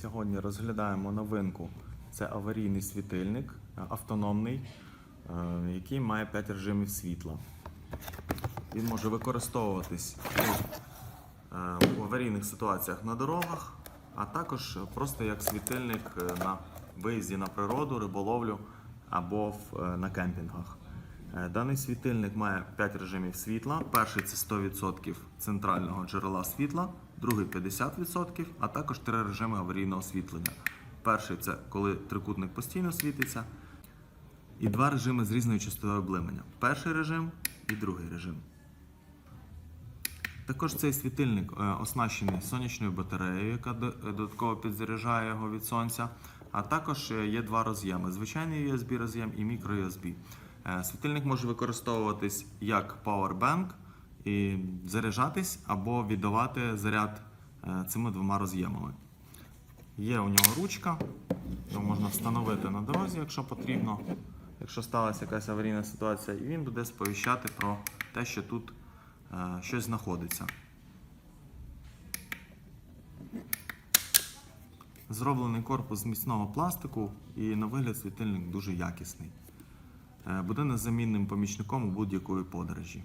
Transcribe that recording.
Сьогодні розглядаємо новинку. Це аварійний світильник е, автономний, е, який має 5 режимів світла. Він може використовуватись у, е, аварійних ситуаціях на дорогах, а також просто як світильник на виїзді на природу, риболовлю або на кемпінгах. Е, Даний світильник має 5 режимів світла. Перший це 100% центрального джерела світла, другий 50%, а також три режими аварійного освітлення. Перший це коли трикутник постійно світиться, і два режими з різною частотою блимання. Перший режим і другий режим. Також цей світильник е, оснащений сонячною батареєю, яка е, додатково підзаряджає його від сонця. А також є два роз'єми: звичайний USB роз'єм і мікро USB. Е, Світильник може використовуватись як powerbank і заряджатись або віддавати заряд е, цими двома роз'ємами. Є у нього ручка, його можна встановити на дорозі, якщо потрібно. Якщо сталася якась аварійна ситуація, і він буде сповіщати про те, що тут е, щось знаходиться. Зроблений корпус з міцного пластику і на вигляд світильник дуже якісний. Буде незамінним помічником у будь-якої подорожі.